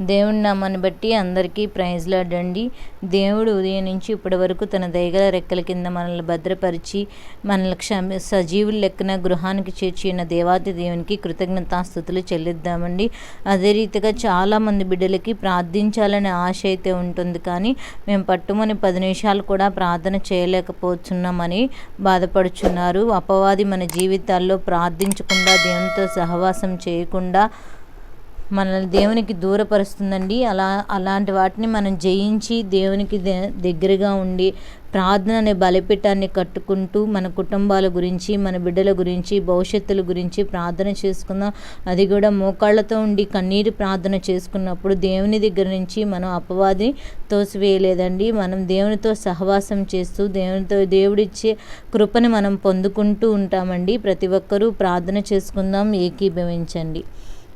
దేవుని నామాన్ని బట్టి అందరికీ ప్రైజ్లాడండి దేవుడు ఉదయం నుంచి ఇప్పటి వరకు తన దయగల రెక్కల కింద మనల్ని భద్రపరిచి మనల్ని క్షమ సజీవుల లెక్కన గృహానికి చేర్చిన దేవాతి దేవునికి కృతజ్ఞతాస్థుతులు చెల్లిద్దామండి. అదే రీతిగా చాలామంది బిడ్డలకి ప్రార్థించాలనే ఆశ అయితే ఉంటుంది కానీ మేము పట్టుమని పది నిమిషాలు కూడా ప్రార్థన చేయలేకపోతున్నామని బాధపడుచున్నారు. అపవాది మన జీవితాల్లో ప్రార్థించకుండా దేవునితో సహవాసం చేయకుండా మనల్ని దేవునికి దూరపరుస్తుందండి. అలా అలాంటి వాటిని మనం జయించి దేవునికి దగ్గరగా ఉండి ప్రార్థన అనే బలిపీఠాన్ని కట్టుకుంటూ మన కుటుంబాల గురించి మన బిడ్డల గురించి భవిష్యత్తుల గురించి ప్రార్థన చేసుకుందాం. అది కూడా మోకాళ్ళతో ఉండి కన్నీరు ప్రార్థన చేసుకున్నప్పుడు దేవుని దగ్గర నుంచి మనం అపవాది తోసివేయలేదండి. మనం దేవునితో సహవాసం చేస్తూ దేవునితో దేవుడిచ్చే కృపని మనం పొందుకుంటూ ఉంటామండి. ప్రతి ఒక్కరూ ప్రార్థన చేసుకుందాం ఏకీభవించండి.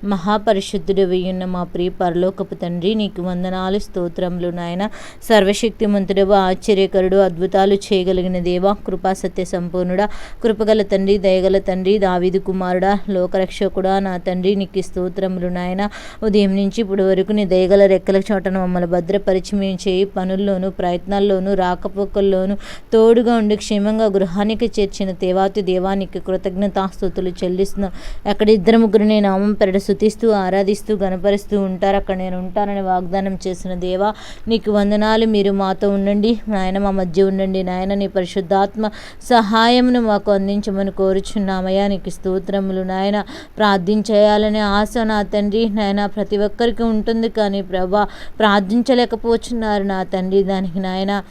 మహాపరిశుద్ధుడు వెయ్యున్న మా ప్రియ పరలోకపు తండ్రి నీకు వందనాలు స్తోత్రములు నాయన. సర్వశక్తిమంతుడు ఆశ్చర్యకరుడు అద్భుతాలు చేయగలిగిన దేవ కృపా సత్య సంపూర్ణుడా. కృపగల తండ్రి దయగల తండ్రి దావిదు కుమారుడా. లోకరక్షకుడా నా తండ్రి నీకు స్తోత్రములు నాయన. ఉదయం నుంచి ఇప్పుడు వరకు నీ దయగల రెక్కల చోటను మమ్మల్ని భద్రపరిచి మేము చేయి. పనుల్లోనూ ప్రయత్నాల్లోనూ రాకపోకల్లోనూ తోడుగా ఉండి క్షేమంగా గృహానికి చేర్చిన దేవాతి దేవానికి కృతజ్ఞతాస్తుతులు చెల్లిస్తున్నాం. అక్కడ ఇద్దరు ముగ్గురు నేను నామం పెరడు స్థుతిస్తూ ఆరాధిస్తూ గనపరుస్తూ ఉంటారు. అక్కడ నేను ఉంటానని వాగ్దానం చేసిన దేవా నీకు వందనాలు. మీరు మాతో ఉండండి. నాయన మా మధ్య ఉండండి. నాయన నీ పరిశుద్ధాత్మ సహాయమును మాకు అందించమని కోరుచున్నామయ్యా. నీకు స్తోత్రములు నాయన. ప్రార్థించేయాలనే ఆశ నా తండ్రి. నాయన ప్రతి ఒక్కరికి ఉంటుంది కానీ ప్రభా ప్రార్థించలేకపోతున్నారు నా తండ్రి. దానికి నాయన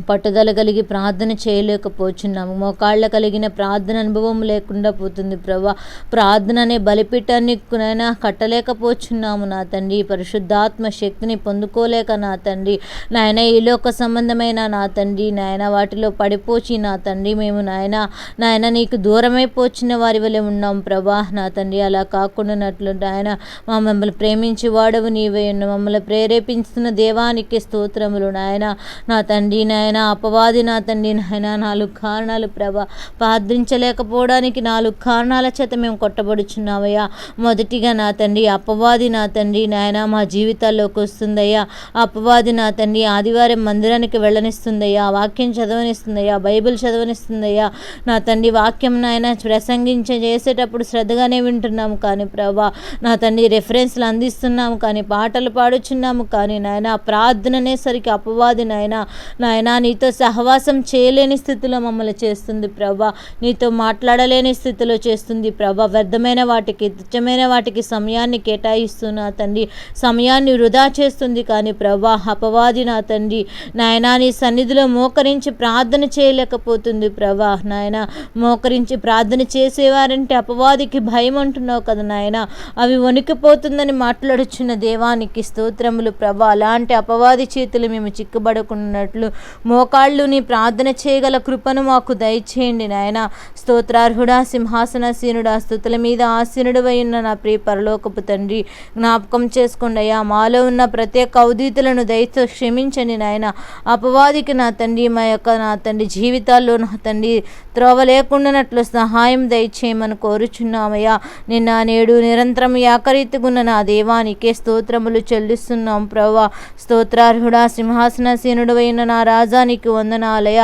పట్టుదల కలిగి ప్రార్థన చేయలేకపోతున్నాము మోకాళ్ళ కలిగిన ప్రార్థన అనుభవం లేకుండా పోతుంది ప్రభా. ప్రార్థన అనే బలిపీఠాన్ని నైనా కట్టలేకపోతున్నాము నా తండ్రి. పరిశుద్ధాత్మ శక్తిని పొందుకోలేక నా తండ్రి. నాయన ఈ లోక సంబంధమైన నా తండ్రి. నాయన వాటిలో పడిపోచి నా తండ్రి. మేము నాయన నాయన నీకు దూరమైపోచిన వారి వలె ఉన్నాం ప్రభా. నా తండ్రి అలా కాకుండానట్లు నాయన మా మమ్మల్ని ప్రేమించి వాడవు నీవే. మమ్మల్ని ప్రేరేపించుతున్న దేవానికి స్తోత్రములు నాయన నా తండ్రి నాయన నాయన అపవాది నా తండ్రి నాయన నాలుగు కారణాలు ప్రభా. ప్రార్థించలేకపోవడానికి నాలుగు కారణాల చేత మేము కొట్టబడుచున్నామయ్యా. మొదటిగా నా తండ్రి అపవాది నా తండ్రి నాయన మా జీవితాల్లోకి వస్తుందయ్యా. అపవాది నా తండ్రి ఆదివారం మందిరానికి వెళ్ళనిస్తుందయ్యా. వాక్యం చదవనిస్తుందయ్యా. బైబిల్ చదవనిస్తుందయ్యా. నా తండ్రి వాక్యం నాయన ప్రసంగించ చేసేటప్పుడు శ్రద్ధగానే వింటున్నాము కానీ ప్రభా. నా తండ్రి రెఫరెన్స్లు అందిస్తున్నాము కానీ పాటలు పాడుచున్నాము కానీ నాయన ప్రార్థననే సరికి అపవాది నాయన. నాయన నీతో సహవాసం చేయలేని స్థితిలో మమ్మల్ని చేస్తుంది ప్రభా. నీతో మాట్లాడలేని స్థితిలో చేస్తుంది ప్రభా. వ్యర్థమైన వాటికి తుచ్చమైన వాటికి సమయాన్ని కేటాయిస్తున్నా తండ్రి సమయాన్ని వృధా చేస్తుంది కానీ ప్రభా అపవాది నా తండ్రి. నాయనా నీ సన్నిధిలో మోకరించి ప్రార్థన చేయలేకపోతుంది ప్రభా. నాయన మోకరించి ప్రార్థన చేసేవారంటే అపవాదికి భయం అంటున్నావు కదా నాయన. అవి వణికిపోతుందని మాట్లాడుచున్న దేవానికి స్తోత్రములు ప్రభా. అలాంటి అపవాది చేతులు మేము చిక్కబడకున్నట్లు మోకాళ్ళుని ప్రార్థన చేయగల కృపను మాకు దయచేయండి నాయన. స్తోత్రార్హుడా సింహాసనసీనుడా స్థుతుల మీద ఆసీనుడు ఉన్న నా ప్రియ పరలోకపు తండ్రి జ్ఞాపకం చేసుకోండి అయ్యా. మాలో ఉన్న ప్రత్యేక అవధీతులను దయతో క్షమించండి నాయన. అపవాదికి నా తండ్రి మా యొక్క నా తండ్రి జీవితాల్లో నా తండ్రి త్రోవ లేకుండానట్లు సహాయం దయచేయమని కోరుచున్నామయ్యా. నిన్న నేడు నిరంతరం యాకరీతిగున్న నా దేవానికే స్తోత్రములు చెల్లిస్తున్నాం ప్రభా స్తోత్రార్హుడా సింహాసనసీనుడు అయిన నా రాజానికి వందనాలయ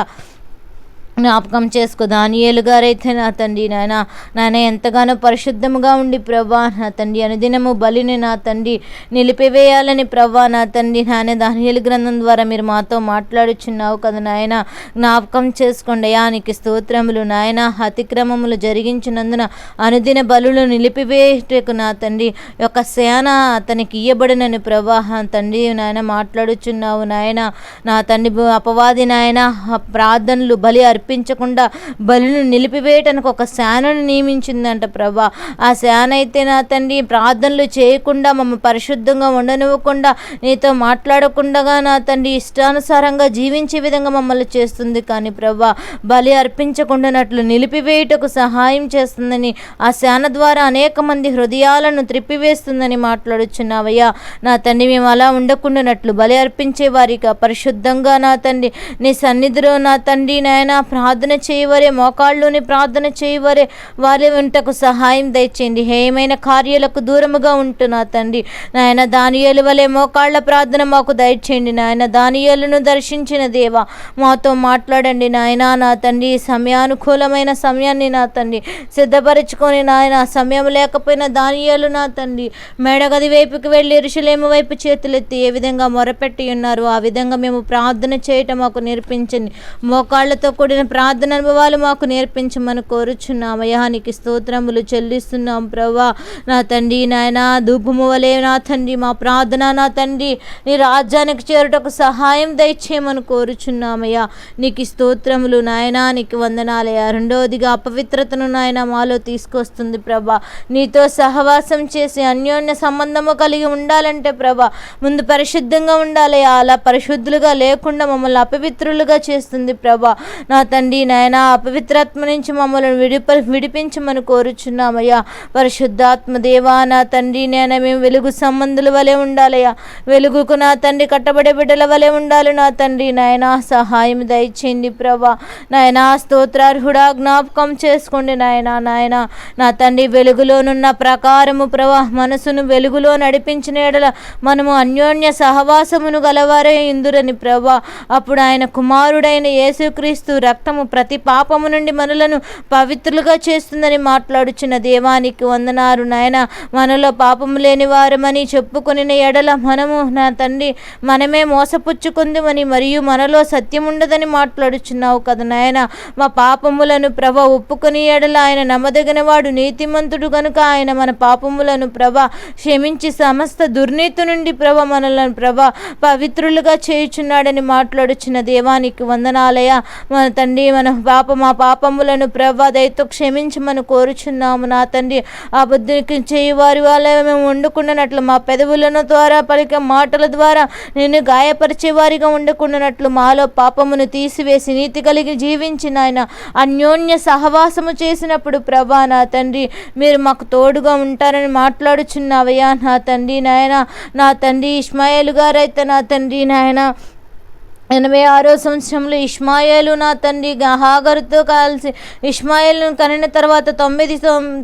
జ్ఞాపకం చేసుకో. దానియేలు గారైతే నా తండ్రి నాయన. నాయన ఎంతగానో పరిశుద్ధముగా ఉండి ప్రభా నా తండ్రి. అనుదినము బలిని నా తండ్రి. నిలిపివేయాలని ప్రభా నా తండ్రి నాయన. దానియేలు గ్రంథం ద్వారా మీరు మాతో మాట్లాడుచున్నావు కదా నాయన. జ్ఞాపకం చేసుకోండి. యానికి స్తోత్రములు నాయన. అతిక్రమములు జరిగించినందున అనుదిన బలులు నిలిపివేయటకు నా తండ్రి. యొక్క సేన అతనికి ఇయ్యబడినని ప్రభా తండ్రి నాయన మాట్లాడుచున్నావు నాయన. నా తండ్రి అపవాది నాయన ప్రార్థనలు బలి అర్పి అర్పించకుండా బలును నిలిపివేయటానికి ఒక శానను నియమించిందంట ప్రభా. ఆ శాన అయితే నా తండ్రి ప్రార్థనలు చేయకుండా మమ్మ పరిశుద్ధంగా ఉండనివ్వకుండా నీతో మాట్లాడకుండా నా తండ్రి ఇష్టానుసారంగా జీవించే విధంగా మమ్మల్ని చేస్తుంది కానీ ప్రభా బలి అర్పించకుండానట్లు నిలిపివేయుటకు సహాయం చేస్తుందని ఆ శాన ద్వారా అనేక మంది హృదయాలను త్రిప్పివేస్తుందని మాట్లాడుచున్నావయ్యా. నా తండ్రి మేము అలా ఉండకుండానట్లు బలి అర్పించే వారిగా పరిశుద్ధంగా నా తండ్రి నీ సన్నిధిలో నా తండ్రి నాయన ప్రార్థన చేయవరే మోకాళ్ళలోని ప్రార్థన చేయవరే. వారి వెంటకు సహాయం దయచేయండి. హేయమైన కార్యాలకు దూరముగా ఉంటున్నా తండ్రి. నాయన దానియేలు వలె మోకాళ్ళ ప్రార్థన మాకు దయచేయండి. నాయన దానియలను దర్శించిన దేవ మాతో మాట్లాడండి. నాయన నా తండ్రి సమయానుకూలమైన సమయాన్ని నా తండ్రి సిద్ధపరచుకొని నాయన సమయం లేకపోయినా దానియాలు నా తండ్రి. మేడగది వైపుకి వెళ్ళి ఋషులేము వైపు చేతులెత్తి ఏ విధంగా మొరపెట్టి ఉన్నారు ఆ విధంగా మేము ప్రార్థన చేయటం మాకు నేర్పించండి. మోకాళ్ళతో కూడిన ప్రార్థన అనుభవాలు మాకు నేర్పించమని కోరుచున్నామయ్యా నీకు స్తోత్రములు చెల్లిస్తున్నాం ప్రభా నా తండ్రి నాయన ధూపము వలే నా తండ్రి మా ప్రార్థన నా తండ్రి నీ రాజ్యానికి చేరుటకు సహాయం దయచేయమని కోరుచున్నామయ్యా. నీకు స్తోత్రములు నాయనా నీకు వందనాలయ్యా. రెండవదిగా అపవిత్రతను నాయన మాలో తీసుకొస్తుంది ప్రభా నీతో సహవాసం చేసి అన్యోన్య సంబంధము కలిగి ఉండాలంటే ప్రభా ముందు పరిశుద్ధంగా ఉండాలయ్యా. అలా పరిశుద్ధులుగా లేకుండా మమ్మల్ని అపవిత్రులుగా చేస్తుంది ప్రభా నా తండ్రి నాయన. అపవిత్రాత్మ నుంచి మమ్మల్ని విడిప విడిపించమని కోరుచున్నామయ్యా. పరిశుద్ధాత్మ దేవా నా తండ్రి నేను మేము వెలుగు సంబంధుల వలె ఉండాలయ్యా. వెలుగుకు నా తండ్రి కట్టబడే బిడ్డల వలె ఉండాలి నా తండ్రి నాయన. సహాయం దయచేయండి ప్రభా. నాయన స్తోత్రార్హుడా జ్ఞాపకం చేసుకోండి నాయన నాయన. నా తండ్రి వెలుగులోనున్న ప్రకారము ప్రభా మనసును వెలుగులో నడిపించిన ఎడల మనము అన్యోన్య సహవాసమును గలవారే ఇందురని ప్రభా. అప్పుడు ఆయన కుమారుడైన యేసుక్రీస్తు రక్తము ప్రతి పాపము నుండి మనలను పవిత్రులుగా చేస్తుందని మాట్లాడుచున్న దేవానికి వందనారు నాయన మనలో పాపము లేని వారమని చెప్పుకొని ఎడల మనము నా తండ్రి మనమే మోసపుచ్చుకుందిమని మరియు మనలో సత్యం ఉండదని మాట్లాడుచున్నావు కదా నాయన. మా పాపములను ప్రభ ఒప్పుకొని ఎడల ఆయన నమ్మదగిన వాడు నీతిమంతుడు కనుక ఆయన మన పాపములను ప్రభ క్షమించి సమస్త దుర్నీతి నుండి ప్రభ మనలను ప్రభ పవిత్రులుగా చేయుచున్నాడని మాట్లాడుచున్న దేవానికి వందనాలయ మన తండ్రి తండ్రి మన పాప మా పాపములను ప్రభ దయతో క్షమించమని కోరుచున్నాము. నా తండ్రి ఆ బుద్ధికి చేయి వారి వాళ్ళ మేము వండుకున్నట్లు మా పెదవులను ద్వారా పలికే మాటల ద్వారా నేను గాయపరిచే వారిగా ఉండకుండానట్లు మాలో పాపమును తీసివేసి నీతి కలిగి జీవించిన ఆయన అన్యోన్య సహవాసము చేసినప్పుడు ప్రభా నా తండ్రి మీరు మాకు తోడుగా ఉంటారని మాట్లాడుచున్నావయ్యా నా తండ్రి నాయన. నా తండ్రి ఇస్మాయిల్ గారైతే నా తండ్రి నాయన. ఎనభై ఆరో సంవత్సరంలో ఇష్మాయేలు నా తండ్రి గా- హాగరుతో కలిసి ఇష్మాయేల్ను కనిన తర్వాత తొమ్మిది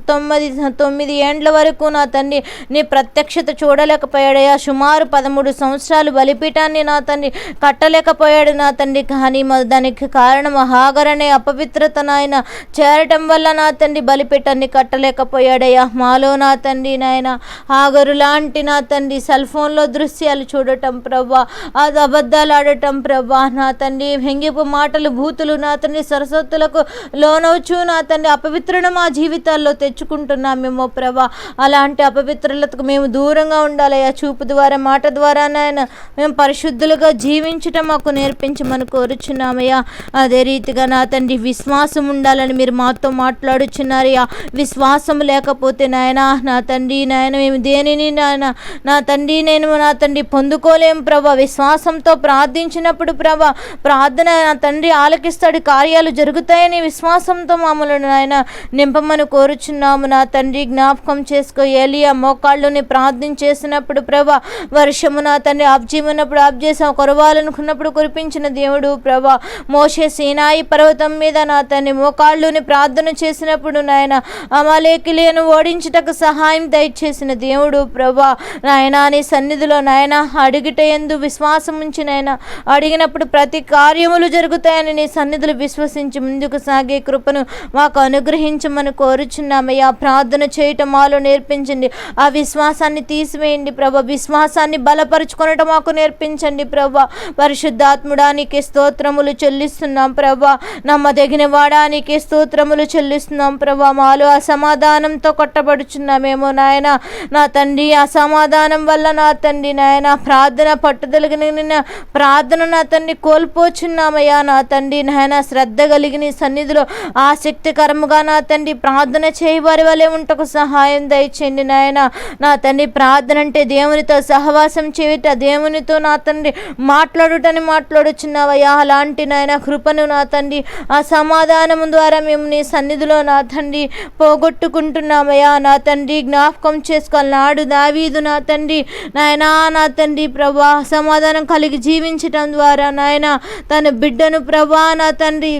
తొమ్మిది తొమ్మిది ఏండ్ల వరకు నా తండ్రి నీ ప్రత్యక్షత చూడలేకపోయాడయ్యా సుమారు పదమూడు సంవత్సరాలు బలిపీఠాన్ని నా తండ్రి కట్టలేకపోయాడు. నా తండ్రి కానీ దానికి కారణం హాగర్ అనే అపవిత్రత నాయన. చేరటం వల్ల నా తండ్రి బలిపీఠాన్ని కట్టలేకపోయాడయ్యా మాలో నా తండ్రి నాయన. హాగరు లాంటి నా తండ్రి సెల్ ఫోన్లో దృశ్యాలు చూడటం ప్రభా అది అబద్ధాలు ఆడటం ప్రభా నా తండ్రి హెంగిపు మాటలు భూతులు నా తండ్రి సరస్వతులకు లోనవచ్చు. నా తండ్రి అపవిత్రను మా జీవితాల్లో తెచ్చుకుంటున్నామేమో ప్రభా. అలాంటి అపవిత్రులకు మేము దూరంగా ఉండాలయ్యా చూపు ద్వారా మాట ద్వారా నాయన మేము పరిశుద్ధులుగా జీవించటం మాకు నేర్పించమని కోరుచున్నామయ్యా. అదే రీతిగా నా తండ్రి విశ్వాసం ఉండాలని మీరు మాతో మాట్లాడుచున్నారయ్యా విశ్వాసం లేకపోతే నాయన నా తండ్రి నాయన మేము దేనిని నాయన నా తండ్రి నేను నా తండ్రి పొందుకోలేం ప్రభా. విశ్వాసంతో ప్రార్థించిన ప్రార్థించినప్పుడు ప్రభా ప్రార్థన నా తండ్రి ఆలకిస్తాడు కార్యాలు జరుగుతాయని విశ్వాసంతో మామూలు నాయన నింపమని కోరుచున్నాము నా తండ్రి. జ్ఞాపకం చేసుకో ఏలియా మోకాళ్ళుని ప్రార్థన చేసినప్పుడు ప్రభా వర్షము నా తండ్రి ఆబ్జీమన్నప్పుడు ఆబ్ చేసాం కొరవాలనుకున్నప్పుడు కురిపించిన దేవుడు ప్రభా మోషే సీనాయి పర్వతం మీద నా తండ్రి మోకాళ్ళుని ప్రార్థన చేసినప్పుడు నాయన అమాలేకిలియను ఓడించుటకు సహాయం దయచేసిన దేవుడు ప్రభా నాయనా నీ సన్నిధిలో నాయన అడిగిట ఎందు విశ్వాసం ఉంచి నాయన అడిగినప్పుడు ప్రతి కార్యములు జరుగుతాయని నీ సన్నిధులు విశ్వసించి ముందుకు సాగే కృపను మాకు అనుగ్రహించమని కోరుచున్నామయ్యా. ప్రార్థన చేయటం మాలో నేర్పించండి. ఆ విశ్వాసాన్ని తీసివేయండి ప్రభా. విశ్వాసాన్ని బలపరుచుకొనటం మాకు నేర్పించండి ప్రభా. పరిశుద్ధాత్ముడానికి స్తోత్రములు చెల్లిస్తున్నాం ప్రభా. నమ్మదగిన వాడానికి స్తోత్రములు చెల్లిస్తున్నాం ప్రభా. మాలో అసమాధానంతో కొట్టబడుచున్నామేమో నాయన. నా తండ్రి అసమాధానం వల్ల నా తండ్రి నాయన. ప్రార్థన పట్టుదలగిన ప్రార్థన నా తండ్రి కోల్పోచున్నామయ్యా నా తండ్రి. నాయన శ్రద్ధ కలిగి నీ సన్నిధిలో ఆసక్తికరముగా నా తండ్రి ప్రార్థన చేయవారి వలె ఉంటకు సహాయం దయచేయండి నాయన. నా తండ్రి ప్రార్థన అంటే దేవునితో సహవాసం చేయుట దేవునితో నా తండ్రి మాట్లాడుటని మాట్లాడుచున్నావయ్యా. అలాంటి నాయన కృపను నా తండ్రి ఆ సమాధానము ద్వారా మేము నీ సన్నిధిలో నా తండ్రి పోగొట్టుకుంటున్నామయ్యా. నా తండ్రి జ్ఞాపకం చేసుకోవాలి. నాడు దావీదు నా తండ్రి. నాయనా నా తండ్రి ప్రభా సమాధానం కలిగి జీవించటం ద్వారా ద్వారా నాయన తన బిడ్డను ప్రభా నా తండ్రి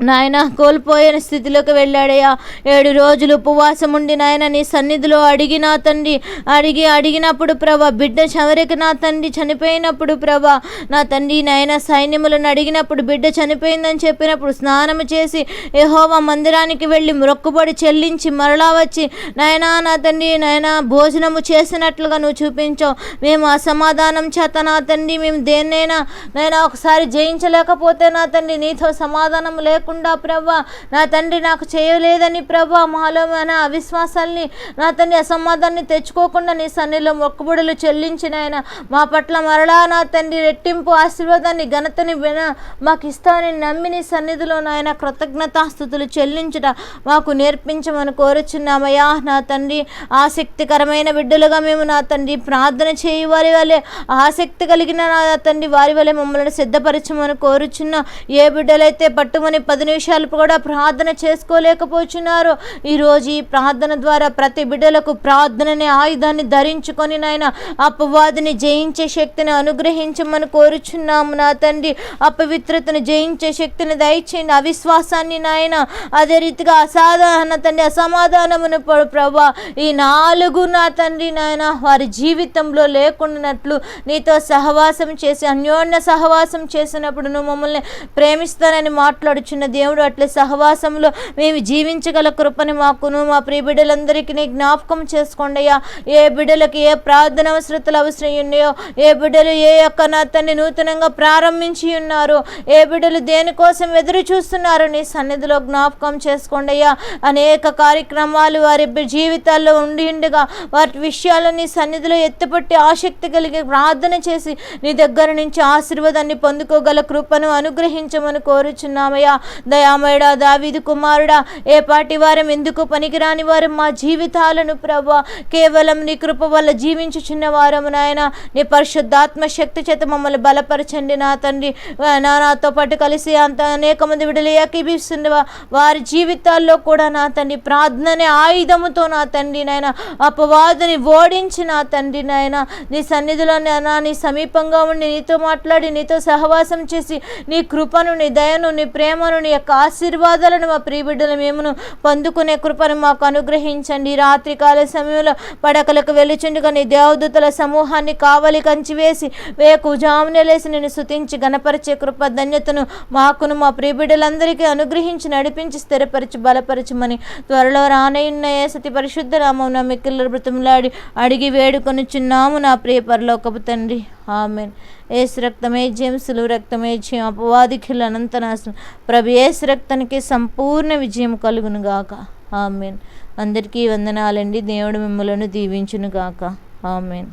నాయన కోల్పోయిన స్థితిలోకి వెళ్ళాడయ్యా. ఏడు రోజులు ఉపవాసం ఉండి నాయన నీ సన్నిధిలో అడిగి నా తండ్రి అడిగి అడిగినప్పుడు ప్రభా బిడ్డ చివరికి నా తండ్రి చనిపోయినప్పుడు ప్రభా నా తండ్రి నాయన సైన్యములను అడిగినప్పుడు బిడ్డ చనిపోయిందని చెప్పినప్పుడు స్నానం చేసి యహోవా మందిరానికి వెళ్ళి మొక్కుబడి చెల్లించి మరలా వచ్చి నాయనా నా తండ్రి నాయన భోజనము చేసినట్లుగా నువ్వు చూపించావు మేము అసమాధానం చేత నా తండ్రి మేము దేన్నైనా నాయన ఒకసారి జయించలేకపోతే నా తండ్రి నీతో సమాధానం లేకుండా ప్రభా నా తండ్రి నాకు చేయలేదని ప్రభా మాలో మన అవిశ్వాసాల్ని నా తండ్రి అసమాధాన్ని తెచ్చుకోకుండా నీ సన్నిలో మొక్కుబడులు చెల్లించిన ఆయన మా పట్ల మరలా నా తండ్రి రెట్టింపు ఆశీర్వాదాన్ని ఘనతని విన మాకు ఇస్తానని నమ్మి నీ సన్నిధిలో నాయన కృతజ్ఞతాస్థుతులు చెల్లించుట మాకు నేర్పించమని కోరుచున్నామయ్యా. నా తండ్రి ఆసక్తికరమైన బిడ్డలుగా మేము నా తండ్రి ప్రార్థన చేయి వారి వలె ఆసక్తి కలిగిన నా తండ్రి వారి వలె మమ్మల్ని సిద్ధపరచమని కోరుచున్న ఏ బిడ్డలైతే పట్టుమని పది నిమిషాలు కూడా ప్రార్థన చేసుకోలేకపోతున్నారు. ఈరోజు ఈ ప్రార్థన ద్వారా ప్రతి బిడ్డలకు ప్రార్థననే ఆయుధాన్ని ధరించుకొని నాయన అపవాదిని జయించే శక్తిని అనుగ్రహించమని కోరుచున్నాము నా తండ్రి. అపవిత్రతను జయించే శక్తిని దయచేయండి. అవిశ్వాసాన్ని నాయన అదే రీతిగా అసాధారణ తండ్రి అసమాధానమును ప్రభా ఈ నాలుగు నా తండ్రి నాయన వారి జీవితంలో లేకుండానట్లు నీతో సహవాసం చేసి అన్యోన్య సహవాసం చేసినప్పుడు నువ్వు మమ్మల్ని ప్రేమిస్తానని చేసిన దేవుడు అట్లే సహవాసంలో మేము జీవించగల కృపని మాకును. మా ప్రియ బిడ్డలందరికీ జ్ఞాపకం చేసుకోండి అయ్యా. ఏ బిడ్డలకు ఏ ప్రార్థన అవసరతలు అవసరం ఉన్నాయో ఏ బిడ్డలు ఏ యొక్క నా నూతనంగా ప్రారంభించి ఉన్నారు ఏ బిడ్డలు దేనికోసం ఎదురు చూస్తున్నారు నీ సన్నిధిలో జ్ఞాపకం చేసుకోండి అయ్యా. అనేక కార్యక్రమాలు వారి జీవితాల్లో ఉండి ఉండగా వాటి విషయాలను సన్నిధిలో ఎత్తుపట్టి ఆసక్తి కలిగి ప్రార్థన చేసి నీ దగ్గర నుంచి ఆశీర్వాదాన్ని పొందుకోగల కృపను అనుగ్రహించమని కోరుచున్నామయ్యా. దయామయుడా దావీదు కుమారుడా ఏ పాటి వారం ఎందుకు పనికిరాని వారు మా జీవితాలను ప్రభా కేవలం నీ కృప వల్ల జీవించుచున్న వారము నాయన. నీ పరిశుద్ధాత్మ శక్తి చేత మమ్మల్ని బలపరచండి నా తండ్రి. నా నాతో పాటు కలిసి అంత అనేక మంది విడుదల వారి జీవితాల్లో కూడా నా తండ్రి ప్రార్థనే ఆయుధముతో నా తండ్రి నాయన. అపవాదుని ఓడించి నా తండ్రి నాయన. నీ సన్నిధిలో నా నీ సమీపంగా ఉండి నీతో మాట్లాడి నీతో సహవాసం చేసి నీ కృపను నీ దయను నీ ప్రేమను నీ యొక్క ఆశీర్వాదాలను మా ప్రియబిడ్డలు మేమును పొందుకునే కృపను మాకు అనుగ్రహించండి. రాత్రి రాత్రికాల సమయంలో పడకలకు వెలుచుండగా నీ దేవదూతల సమూహాన్ని కావలి కంచి వేసి వేకు జామునలేసి నేను శుతించి గణపరిచే కృప ధన్యతను మాకును మా ప్రియబిడ్డలందరికీ అనుగ్రహించి నడిపించి స్థిరపరిచి బలపరచమని త్వరలో రానయ్యున్న ఏ సతి పరిశుద్ధ రామం నా మిక్కిల బ్రతంలాడి అడిగి వేడుకొనుచున్నాము నా ప్రియ పరలోకపు తండ్రి. ఆమెన్. ఏసు రక్తమే జయం సులువు రక్తమే జయం. అపవాదిఖిల అనంతనాశనం. ప్రభు ఏసు రక్తానికి సంపూర్ణ విజయం కలుగును గాక. ఆమెన్. అందరికీ వందనాలండి. దేవుడు మిమ్మలను దీవించును గాక. ఆమెన్.